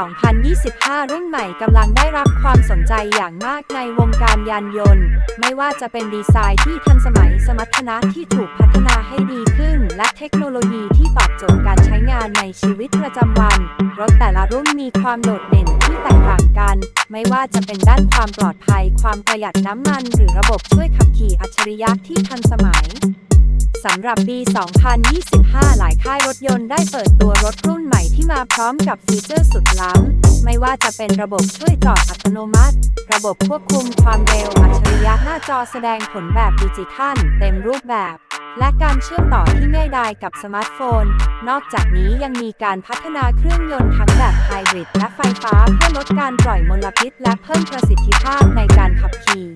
2025 รุ่นใหม่กำลังได้รับความสนใจอย่างมากในวงการยานยนต์ ไม่ว่าจะเป็นดีไซน์ที่ทันสมัยสมรรถนะที่ถูกพัฒนาให้ดีขึ้น และเทคโนโลยีที่ตอบโจทย์การใช้งานในชีวิตประจำวัน รถแต่ละรุ่นมีความโดดเด่นที่แตกต่างกัน ไม่ว่าจะเป็นด้านความปลอดภัย ความประหยัดน้ำมัน หรือระบบช่วยขับขี่อัจฉริยะที่ทันสมัยสำหรับปี 2025 หลายค่ายรถยนต์ได้เปิดตัวรถรุ่นใหม่ ที่มาพร้อมกับฟีเจอร์สุดล้ำ ไม่ว่าจะเป็นระบบช่วยจอดอัตโนมัติ ระบบควบคุมความเร็วอัจฉริยะหน้าจอแสดงผลแบบดิจิทัล เต็มรูปแบบ และการเชื่อมต่อที่ง่ายดายกับสมาร์ทโฟน นอกจากนี้ยังมีการพัฒนาเครื่องยนต์ทั้งแบบไฮบริดและไฟฟ้าเพื่อลดการปล่อยมลพิษ และเพิ่มประสิทธิภาพในการขับขี่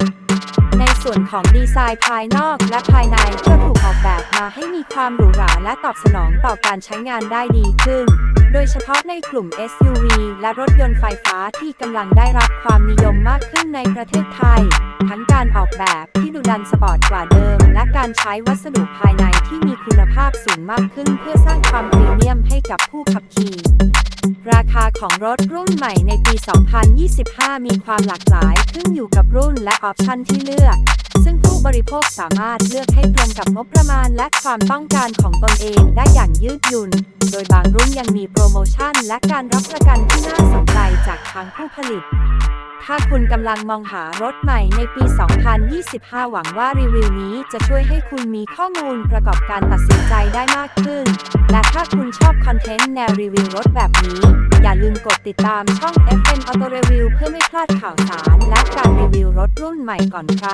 ในส่วนของดีไซน์ภายนอกและภายในก็ถูกออกแบบมาให้มีความหรูหราและตอบสนองต่อการใช้งานได้ดีขึ้น โดยเฉพาะในกลุ่ม SUV และรถยนต์ไฟฟ้าที่กำลังได้รับความนิยมมากขึ้นในประเทศไทย ทั้งการออกแบบที่ดูดันสปอร์ตกว่าเดิม และการใช้วัสดุภายในที่มีคุณภาพสูงมากขึ้นเพื่อสร้างความพรีเมียมให้กับผู้ขับขี่ราคาของรถรุ่นใหม่ในปี 2025 มีความหลากหลายขึ้นอยู่กับรุ่นและออปชันที่เลือก บริโภคสามารถเลือกให้ตรงกับงบประมาณและความต้องการของตนเองได้อย่างยืดหยุ่น โดยบางรุ่นยังมีโปรโมชั่น และการรับประกันที่น่าสนใจจากทางผู้ผลิตถ้าคุณกำลังมองหารถใหม่ในปี 2025 หวังว่ารีวิวนี้จะช่วยให้คุณมีข้อมูลประกอบการตัดสินใจได้มากขึ้น และถ้าคุณชอบคอนเทนต์แนวรีวิวรถแบบนี้ อย่าลืมกดติดตามช่อง FN Auto Review เพื่อไม่พลาดข่าวสาร และการรีวิวรถรุ่นใหม่ก่อนใคร